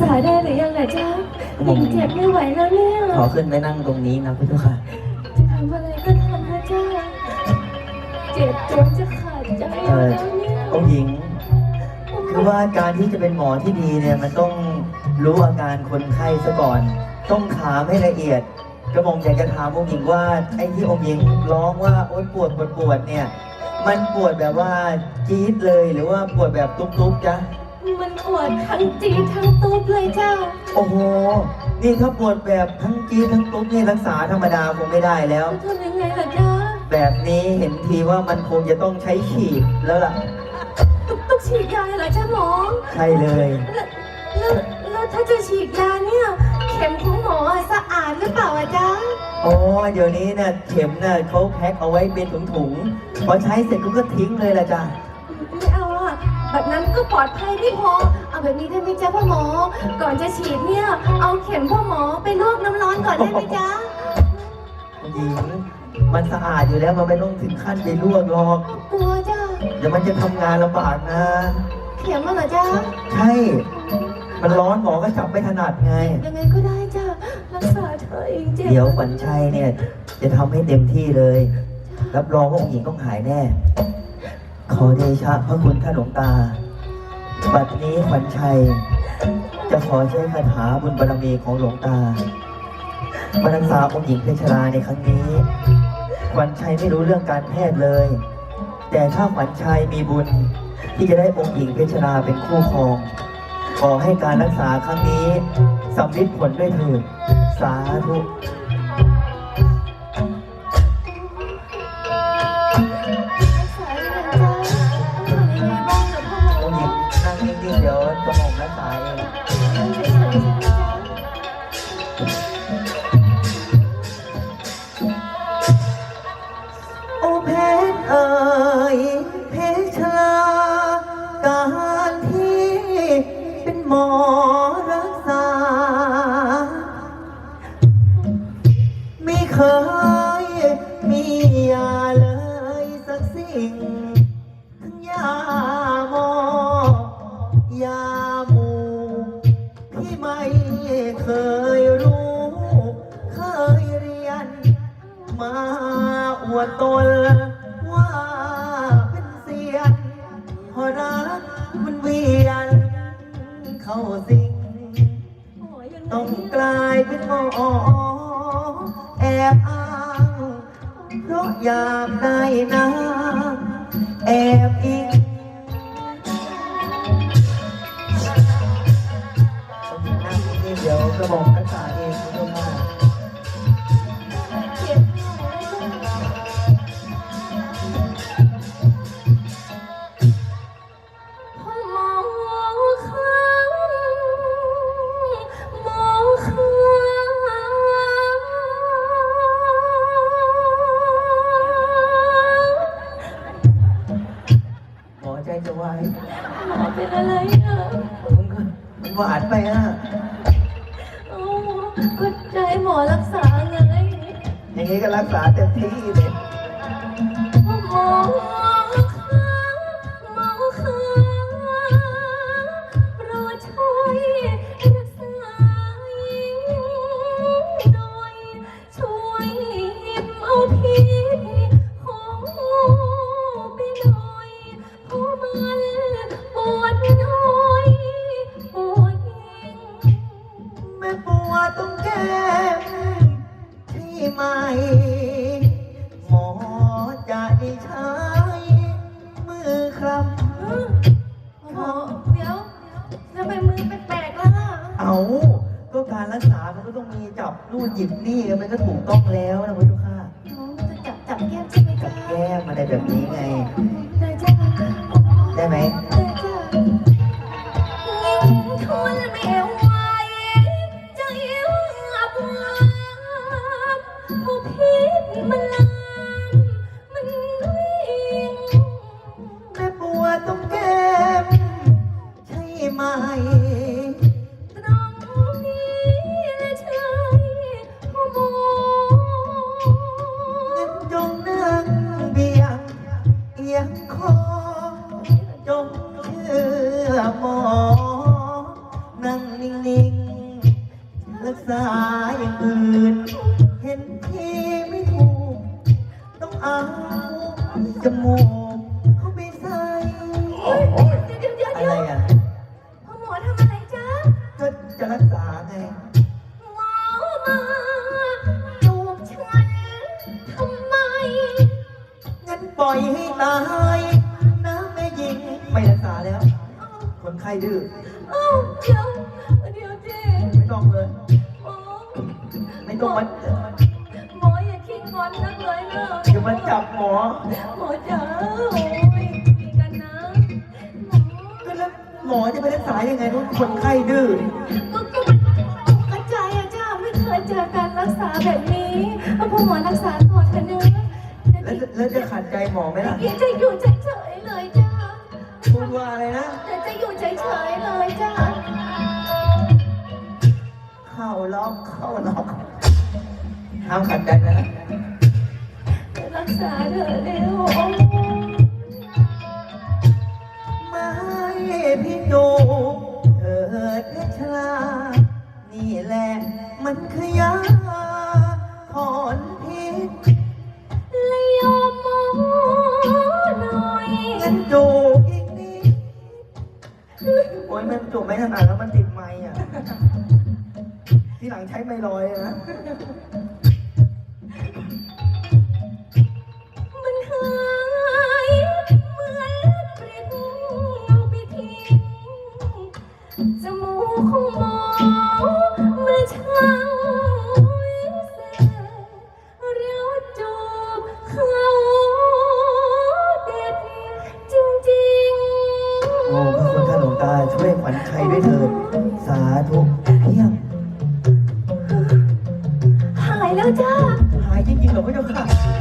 ษาได้หรือยังนะจ๊ะหญิงเจ็บไม่ไหวแล้วเนี่ยขอขึ้นไปนั่งตรงนี้นะพี่ทุกค่ะจะทำอะไรก็ทำนะจ๊ะเจ็บจนจะขาดใจเอแล้วอเนี่ยองค์หญิง คือว่าการที่จะเป็นหมอที่ดีเนี่ยมันต้องรู้อาการคนไข้ซะก่อน ต้องถามให้ละเอียด กระหม่อมอยากจะถามองค์หญิงว่าไอ้ที่องค์หญิงร้องว่าโอ๊ยปวดปวดปวดเนี่ย มันปวดแบบว่าจี๊ดเลยหรือว่าปวดแบบตุ๊บๆจ๊ะ มันปวดทั้งจีดทั้งตุ๊บเลยจ้า โอ้โห นี่ถ้าปวดแบบทั้งจี๊ดทั้งตุ๊บนี่รักษาธรรมดาคงไม่ได้แล้ว ทำยังไงล่ะจ๊ะแบบนี้เห็นทีว่ามันคงจะต้องใช้ฉีดแล้วล่ะ ตุ๊กตุ๊กฉีดยาเหรอจ๊ะหมอใช่เลย แล้วแล้วแล้วถ้าจะฉีดยาเนี่ย เข็มของหมอสะอาดหรือเปล่าอะจ๊ะอ๋อ เดี๋ยวนี้เนี่ยเข็มเนี่ยเขาแพ็คเอาไว้เป็นถุงๆ พอใช้เสร็จก็ทิ้งเลยละจ้ะ ไม่เอาอะ แบบนั้นก็ปลอดภัยไม่พอ เอาแบบนี้ได้ไหมจ๊ะพ่อหมอ ก่อนจะฉีดเนี่ย เอาเข็มพ่อหมอไปลวกน้ำร้อนก่อนได้ไหมจ๊ะ หญิงมันสะอาดอยู่แล้วมันไม่ต้องถึงขั้นไปลวกหรอกกลัวจ้ะ เดี๋ยวมันจะทำงานลำบากนะ เข็มอะเหรอจ๊ะ ใช่ มันร้อนหมอก็จับไม่ถนัดไง ยังไงก็ได้จ้ะ รักษาเธอเองเจ็บเดี๋ยวขวัญชัยเนี่ย จะทำให้เต็มที่เลย รับรองว่าองค์หญิงต้องหายแน่ ขอเดชะพระคุณท่านหลวงตา บัดนี้ขวัญชัย จะขอใช้คาถาบุญบารมีของหลวงตามารักษาองค์หญิงเพชรราในครั้งนี้ ขวัญชัยไม่รู้เรื่องการแพทย์เลย แต่ถ้าขวัญชัยมีบุญที่จะได้องค์หญิงเพชรราเป็นคู่ครอง ขอให้การรักษาครั้งนี้สำลิดผลด้วยเถิดสาธุ มอรักษา ไม่เคยมียาเลยสักสิ่ง ทั้งยาหมอยาหมูพี่ไม่เคยรู้ เคยเรียน มาอวดตนว่าเป็นเสียนเพอรักมันเวียน เข้าสิงหมอยังต้องกลายเป็นหมอแอบอ้างเพราะอยากได้นะแอบอิง หวานไปอะโอ้ก็ใจหมอรักษาไงอย่างนี้ก็รักษาเต็มที่เลยหมอคะห ดตรงแก้มใช่ไหมหมอจะได้ใช้มือครับหมอเดี๋ยวทำไมมือแปลกๆล่ะเอาก็การรักษา มันก็ต้องมีจับนู่นหยิบนี่มันก็ถูกต้องแล้วนะคุณลูกค้าหมอจะจับจับแก้มใช่ไหมจัจ๊ะบแก้มอะไรแบบนี้ไง ได้จ้ะได้ไหม ตรองนี้แลใช้ขโมจงนั่งเบียงเอียงคอจงเชื่อมอ นั่งนิ่งๆรักษาอย่างอื่น เห็นทไม่ถูก ต้องเอาจมูกเขาไปใส่ ยนะแม่หญิงไม่รักษาแล้ว อ้วคนไข้ดื้อ อ้าวเดี๋ยวเดี๋ยวเจ๊ไม่ต้องเลย หมอไม่ต้องมันหมออย่าขี้งอนนักเลยเนอะเดี๋ยวมันจับหมอ หมอจ๋าโอ้ยดีกันนะก็แล้วหมอจะไปรักษายังไงรู้คนไข้ดื้อก็ก็ตกใจอะจ้าไม่เคยเจอการรักษาแบบนี้เอาพหมอรักษาถอดกันเนื้อ แล้วจะแล้วจะขัดใจหมอไหมล่ะเดี๋ยวจะอยู่เฉยๆเลยจ้าพูดว่าอะไรนะเดี๋ยวจะอยู่เฉยๆเลยจ้าเข้าล็อกเข้าล็อกห้ามขัดใจนะ รักษาเถอะเร็วโอ้ไม่พี่ดูเถิดเพชรลานี่แหละมันคือยา ใช้ไม่ลอยนะ มันหายเหมือนปริ้นเอาไปทิ้งจมูกของหมอมันช่างวิเศษเรียวจูบเขาเด็ดจริงๆ โอ้พระคุณท่านหลวงตาช่วยขวัญชัยด้วยเถิด สาธุเพียง แล้วจ้าหายจริงๆเหรอพระเจ้าค่ะ